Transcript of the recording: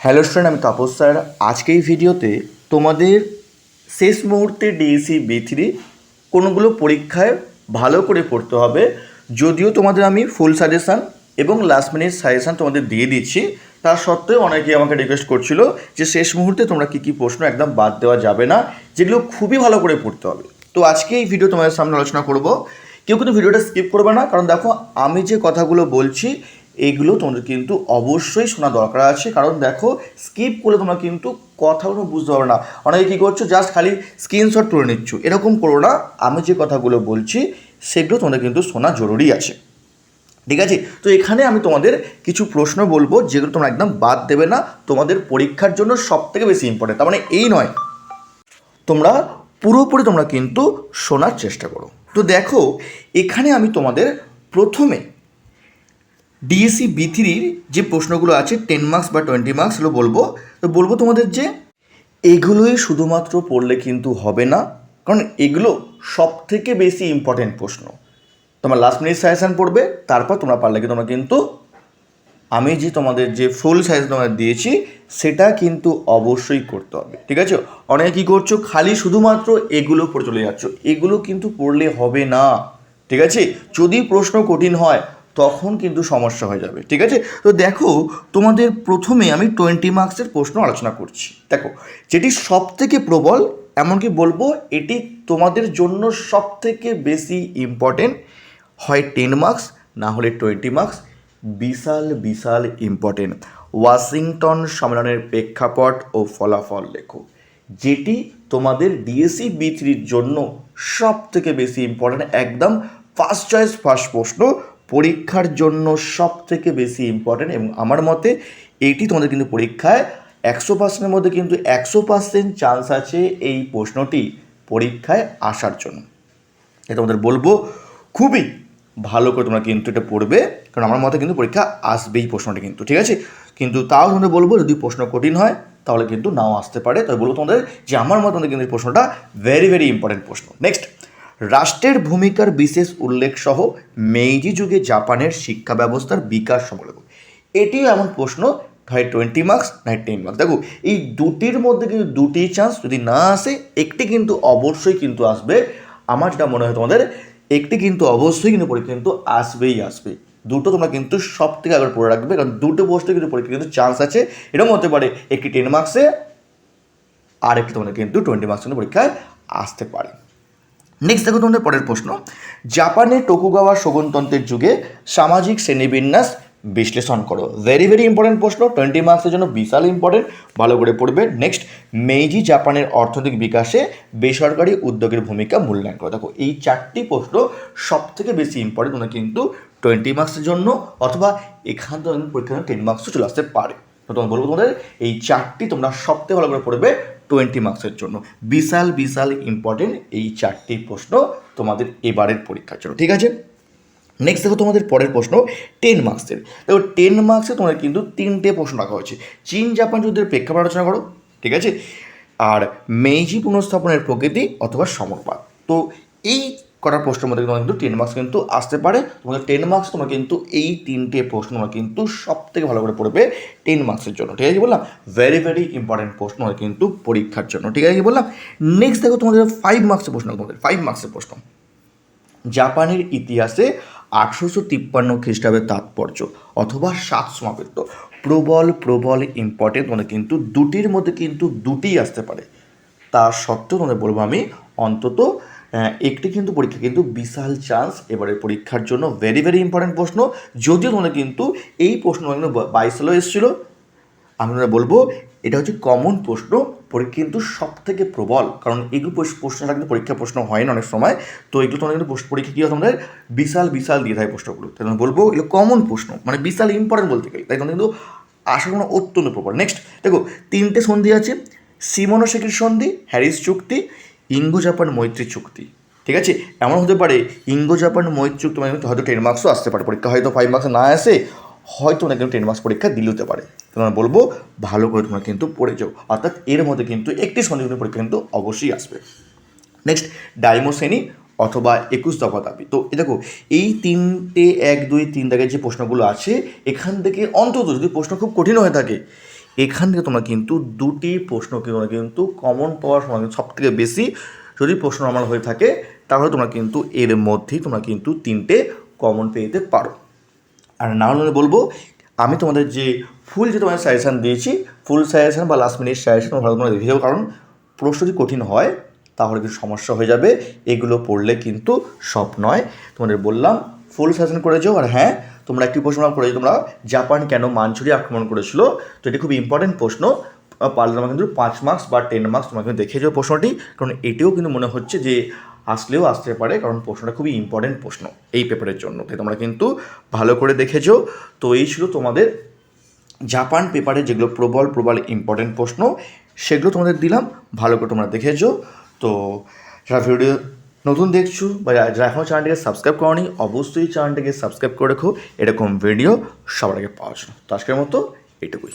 Hello student আমি Tapas sir. আজকে এই ভিডিওতে তোমাদের শেষ মুহূর্তে ডিএসসি বি থ্রি কোনগুলো পরীক্ষায় ভালো করে পড়তে হবে, যদিও তোমাদের আমি ফুল সাজেশান এবং লাস্ট মিনিট সাজেশান তোমাদের দিয়ে দিচ্ছি। তা সত্ত্বেও অনেকেই আমাকে রিকোয়েস্ট করছিল যে শেষ মুহূর্তে তোমরা কী কী প্রশ্ন একদম বাদ দেওয়া যাবে না, যেগুলো খুবই ভালো করে পড়তে হবে। তো আজকে এই ভিডিও তোমাদের সামনে আলোচনা করব। কেউ কিন্তু ভিডিওটা স্কিপ করবে না, কারণ দেখো আমি যে কথাগুলো বলছি এইগুলো তোমাদের কিন্তু অবশ্যই শোনা দরকার আছে। কারণ দেখো স্কিপ করলে তোমরা কিন্তু কথাগুলো বুঝতে পারবে না। অনেকে কী করছ জাস্ট খালি স্ক্রিনশট তুলে নিচ্ছ। এরকম করো না। আমি যে কথাগুলো বলছি, সেগুলো তোমাদের কিন্তু শোনা জরুরি আছে। ঠিক আছে? তো এখানে আমি তোমাদের কিছু প্রশ্ন বলব, যেগুলো তোমরা একদম বাদ দেবে না। তোমাদের পরীক্ষার জন্য সব থেকে বেশি ইম্পর্টেন্ট তার মানে এই নয়, তোমরা পুরোপুরি তোমরা কিন্তু শোনার চেষ্টা করো। তো দেখো, এখানে আমি তোমাদের প্রথমে ডিএসসি বি থ্রির যে প্রশ্নগুলো আছে টেন মার্কস বা টোয়েন্টি মার্কস এগুলো বলব। তো বলব তোমাদের যে এগুলোই শুধুমাত্র পড়লে কিন্তু হবে না, কারণ এগুলো সব থেকে বেশি ইম্পর্টেন্ট প্রশ্ন। তোমার লাস্ট মিনিট সাজেশান পড়বে, তারপর তোমরা পারলে তোমরা কিন্তু আমি যে তোমাদের যে ফুল সাইজ তোমাদের দিয়েছি, সেটা কিন্তু অবশ্যই করতে হবে, ঠিক আছে? অনেকে কী করছ, খালি শুধুমাত্র এগুলো পড়ে চলে যাচ্ছ, এগুলো কিন্তু পড়লে হবে না, ঠিক আছে? যদি প্রশ্ন কঠিন হয় তখন কিন্তু সমস্যা হয়ে যাবে, ঠিক আছে? তো দেখো, তোমাদের প্রথমে আমি টোয়েন্টি মার্কসের প্রশ্ন আলোচনা করছি। দেখো, যেটি সব থেকে প্রবল, এমনকি বলব এটি তোমাদের জন্য সব থেকে বেশি ইম্পর্টেন্ট হয় টেন মার্কস না হলে টোয়েন্টি মার্কস বিশাল বিশাল ইম্পর্টেন্ট ওয়াশিংটন সম্মেলনের প্রেক্ষাপট ও ফলাফল লেখো। যেটি তোমাদের ডিএসসি বি থ্রির জন্য সব থেকে বেশি ইম্পর্টেন্ট একদম ফার্স্ট চয়েস ফার্স্ট প্রশ্ন পরীক্ষার জন্য সব থেকে বেশি ইম্পর্টেন্ট এবং আমার মতে এইটি তোমাদের কিন্তু পরীক্ষায় একশো পার্সেন্টের মধ্যে কিন্তু একশো পার্সেন্ট চান্স আছে এই প্রশ্নটি পরীক্ষায় আসার জন্য। এটা তোমাদের বলব, খুবই ভালো করে তোমরা কিন্তু এটা পড়বে, কারণ আমার মতে কিন্তু পরীক্ষা আসবেই প্রশ্নটি কিন্তু, ঠিক আছে? কিন্তু তাও তোমাদের বলব, যদি প্রশ্ন কঠিন হয়, তাহলে কিন্তু নাও আসতে পারে। তবে বলব তোমাদের যে আমার মতে কিন্তু এই প্রশ্নটা ভেরি ভেরি ইম্পর্টেন্ট প্রশ্ন। নেক্সট রাষ্ট্রের ভূমিকার বিশেষ উল্লেখ সহ মেইজি যুগে জাপানের শিক্ষা ব্যবস্থার বিকাশ সম্পর্কে। এটিও এমন প্রশ্ন হয় টোয়েন্টি মার্কস নয় টেন মার্কস দেখো, এই দুটির মধ্যে কিন্তু দুটি চান্স যদি না আসে, একটি কিন্তু অবশ্যই কিন্তু আসবে। আমার যেটা মনে হয় তোমাদের, একটি কিন্তু অবশ্যই কিন্তু পরীক্ষা কিন্তু আসবেই আসবে। দুটো তোমরা কিন্তু সব থেকে আগে পড়ে রাখবে, কারণ দুটো পোস্টে কিন্তু পরীক্ষা কিন্তু চান্স আছে। এরকম হতে পারে একটি টেন মার্কসে আর একটি তোমাদের কিন্তু টোয়েন্টি মার্কস কিন্তু পরীক্ষায় আসতে পারে। নেক্সট দেখো তোমাদের পরের প্রশ্ন। জাপানে টোকুগাওয়া শোগুনতন্ত্রের যুগে সামাজিক শ্রেণীবিন্যাস বিশ্লেষণ করো। ভেরি ভেরি ইম্পর্টেন্ট প্রশ্ন। টোয়েন্টি মার্কসের জন্য বিশাল ইম্পর্টেন্ট ভালো করে পড়বে। নেক্সট মেইজি জাপানের অর্থনৈতিক বিকাশে বেসরকারি উদ্যোগের ভূমিকা মূল্যায়ন করো। দেখো, এই চারটি প্রশ্ন সব থেকে বেশি ইম্পর্টেন্ট তোমরা কিন্তু টোয়েন্টি মার্কসের জন্য অথবা এখান থেকে পরীক্ষা টেন মার্কসও চলে আসতে পারে। তো তোমার বলব তোমাদের, এই চারটি তোমরা সবথেকে ভালো করে পড়বে। টোয়েন্টি মার্কসের জন্য। বিশাল বিশাল ইম্পর্টেন্ট এই চারটি প্রশ্ন তোমাদের এবারের পরীক্ষার জন্য, ঠিক আছে? নেক্সট দেখো তোমাদের পরের প্রশ্ন টেন মার্কসের দেখো টেন মার্কসে তোমাদের কিন্তু তিনটে প্রশ্ন রাখা হয়েছে। চীন, জাপান যুদ্ধের প্রেক্ষাপট আলোচনা করো, ঠিক আছে? আর মেইজি পুনঃস্থাপনের প্রকৃতি অথবা সমরপাত। তো এই করার প্রশ্নের মধ্যে তোমার কিন্তু টেন মার্কস কিন্তু আসতে পারে। তোমাদের টেন মার্কস তোমরা কিন্তু এই তিনটে প্রশ্ন কিন্তু সব থেকে ভালো করে পড়বে টেন মার্কসের জন্য। ঠিক আছে বললাম? ভেরি ভেরি ইম্পর্টেন্ট প্রশ্ন কিন্তু পরীক্ষার জন্য। ঠিক আছে বললাম? নেক্সট দেখো তোমাদের ফাইভ মার্কসের প্রশ্ন, তোমাদের ফাইভ মার্কসের প্রশ্ন। জাপানের ইতিহাসে আঠারোশো তিপ্পান্ন খ্রিস্টাব্দের তাৎপর্য অথবা সাত সমাবৃত্ত প্রবল প্রবল ইম্পর্টেন্ট মানে কিন্তু দুটির মধ্যে কিন্তু দুটিই আসতে পারে। তা সত্ত্বেও তোমাদের বলব আমি অন্তত একটি কিন্তু পরীক্ষা কিন্তু বিশাল চান্স এবারে পরীক্ষার জন্য ভেরি ভেরি ইম্পর্টেন্ট প্রশ্ন। যদিও তোমাদের কিন্তু এই প্রশ্ন কিন্তু বাইশ সালেও এসেছিল। আমি বলব, এটা হচ্ছে কমন প্রশ্ন, পরীক্ষা কিন্তু সব থেকে প্রবল, কারণ এগুলো প্রশ্নটা কিন্তু পরীক্ষা প্রশ্ন হয় না অনেক সময়। তো এগুলো তোমাদের কিন্তু পরীক্ষা কী হয় তোমাদের? বিশাল বিশাল দিয়ে থাকে প্রশ্নগুলো। তাই আমি বলব, এগুলো কমন প্রশ্ন মানে বিশাল ইম্পর্টেন্ট বলতে গেলে। তাই তোমাদের কিন্তু আসার কোনো অত্যন্ত প্রবল। নেক্সট দেখো, তিনটে সন্ধি আছে সিমোনোসেকির সন্ধি, হ্যারিস চুক্তি ইঙ্গো জাপান মৈত্রী চুক্তি। ঠিক আছে? এমন হতে পারে ইঙ্গো জাপান মৈত্রী চুক্তি মানে হয়তো টেন মার্কসও আসতে পারে। পরীক্ষা হয়তো ফাইভ মার্কস না আসে, হয়তো না কিন্তু টেন মার্কস পরীক্ষা দিলে হতে পারে। তোমরা বলব, ভালো করে তোমরা কিন্তু পড়ে যাও। অর্থাৎ এর মধ্যে কিন্তু একটি সন্ধিগ্ন পরীক্ষা কিন্তু অবশ্যই আসবে। নেক্সট ডাইমোসেনি অথবা একুশ দফা দাবি। তো দেখো, এই তিনটে, এক, দুই, তিন দাগের যে প্রশ্নগুলো আছে, এখান থেকে অন্তত যদি প্রশ্ন খুব কঠিন হয়ে থাকে এখান থেকে তোমরা কিন্তু দুটি প্রশ্ন তোমরা কিন্তু কমন পাওয়ার সময় সব থেকে বেশি যদি প্রশ্ন আমার হয়ে থাকে, তাহলে তোমরা কিন্তু এর মধ্যেই তোমরা কিন্তু তিনটে কমন পেয়ে যেতে পারো। আর না হলে বলব, আমি তোমাদের যে ফুল যে তোমাদের সাজেশান দিয়েছি ফুল সাজেশান বা লাস্ট মিনিট সাজেশান ভালো তোমরা দেখে যাও কারণ প্রশ্ন যদি কঠিন হয়, তাহলে কিন্তু সমস্যা হয়ে যাবে। এগুলো পড়লে কিন্তু সব নয়। তোমাদের বললাম ফুল সাজেশন করে যাও আর হ্যাঁ তোমরা একটি প্রশ্ন করে তোমরা জাপান কেন মাঞ্চুরি আক্রমণ করেছিল? তো এটি খুব ইম্পর্টেন্ট প্রশ্ন। পারলে তোমরা কিন্তু পাঁচ মার্কস বা টেন মার্কস তোমরা কিন্তু দেখে যাও প্রশ্নটি, কারণ এটিও কিন্তু মনে হচ্ছে যে আসলেও আসতে পারে, কারণ প্রশ্নটা খুবই ইম্পর্টেন্ট প্রশ্ন এই পেপারের জন্য। তাই তোমরা কিন্তু ভালো করে দেখেছ। তো এই ছিল তোমাদের জাপান পেপারে যেগুলো প্রবল প্রবল ইম্পর্টেন্ট প্রশ্ন, সেগুলো তোমাদের দিলাম, ভালো করে তোমরা দেখেছ। তো যারা ভিডিও নতুন দেখছ বা যারা এখনও চ্যানেলটিকে সাবস্ক্রাইব করনি, অবশ্যই চ্যানেলটিকে সাবস্ক্রাইব করে রেখো। এরকম ভিডিও সবার আগে পাওয়ার জন্য। তো আজকের মতো এটুকুই।